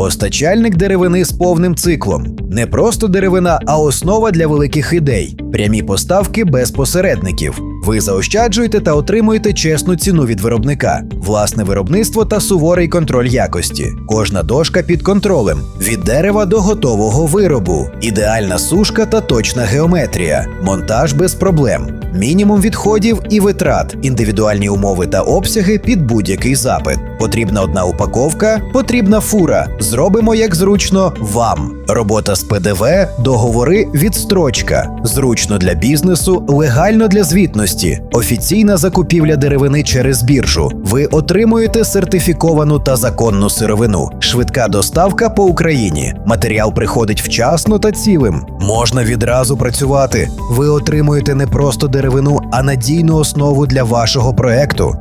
Постачальник деревини з повним циклом. Не просто деревина, а основа для великих ідей. Прямі поставки без посередників. Ви заощаджуєте та отримуєте чесну ціну від виробника, власне виробництво та суворий контроль якості. Кожна дошка під контролем від дерева до готового виробу, ідеальна сушка та точна геометрія, монтаж без проблем, мінімум відходів і витрат, індивідуальні умови та обсяги під будь-який запит. Потрібна одна упаковка, потрібна фура. Зробимо як зручно вам. Робота з ПДВ, договори, відстрочка. Зручно для бізнесу, легально для звітності. Офіційна закупівля деревини через біржу. Ви отримуєте сертифіковану та законну сировину. Швидка доставка по Україні. Матеріал приходить вчасно та цілим. Можна відразу працювати. Ви отримуєте не просто деревину, а надійну основу для вашого проекту.